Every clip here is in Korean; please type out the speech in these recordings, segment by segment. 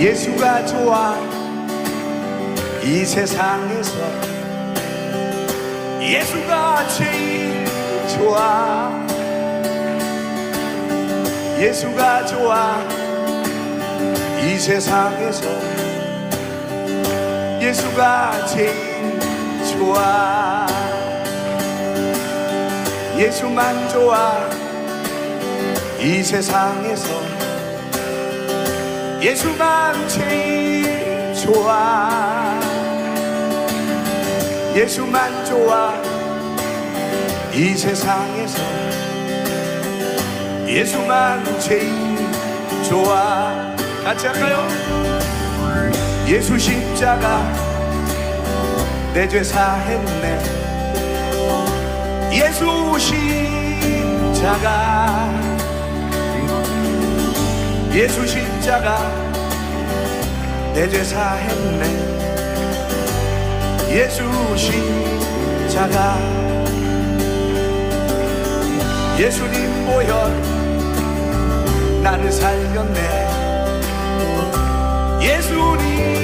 예수가 좋아. 이 세상에서 예수가 제일 좋아. 예수가 좋아. 이 세상에서 예수가 제일 좋아. 예수만 좋아. 이 세상에서 예수만 제일 좋아. 예수만 좋아 이 세상에서 예수만 제일 좋아. 같이 할까요? 예수 십자가 내 죄 사했네. 예수 십자가 예수 십자가 내죄 사했네. 예수 십자가 예수님 보혈 나를 살렸네. 예수님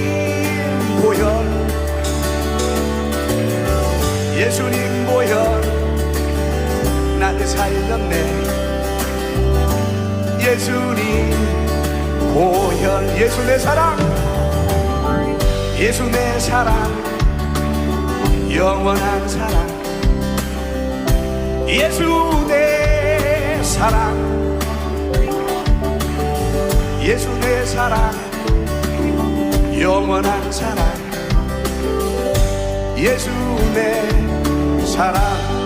예수님 보혈 예수 내 사랑. 예수 내 사랑. 영원한 사랑. 예수 내 사랑. 예수 내 사랑. 영원한 사랑. 예수 내 사랑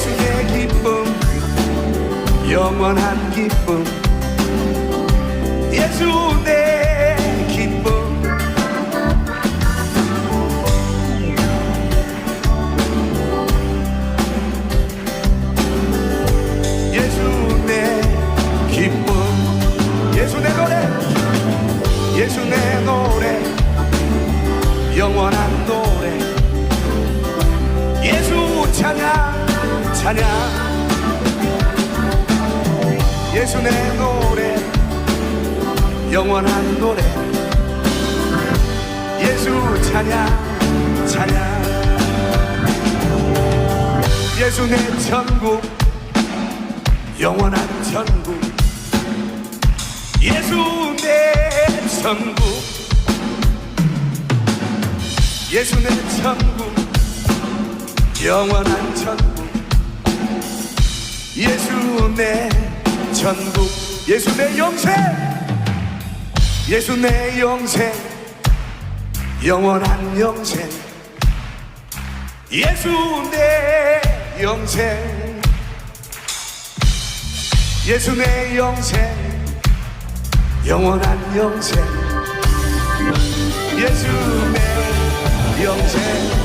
예수의 기쁨 영원한 기쁨. 예수 내 찬양 예수 내 노래 영원한 노래. 예수 찬양 찬양 예수 내 천국 영원한 천국. 예수 내 천국. 예수 내 천국 영원한 천국 예수 내 천국 예수 내 영생 예수 내 영생 영원한 영생 예수 내 영생 예수 내 영생 영원한 영생 예수 내 영생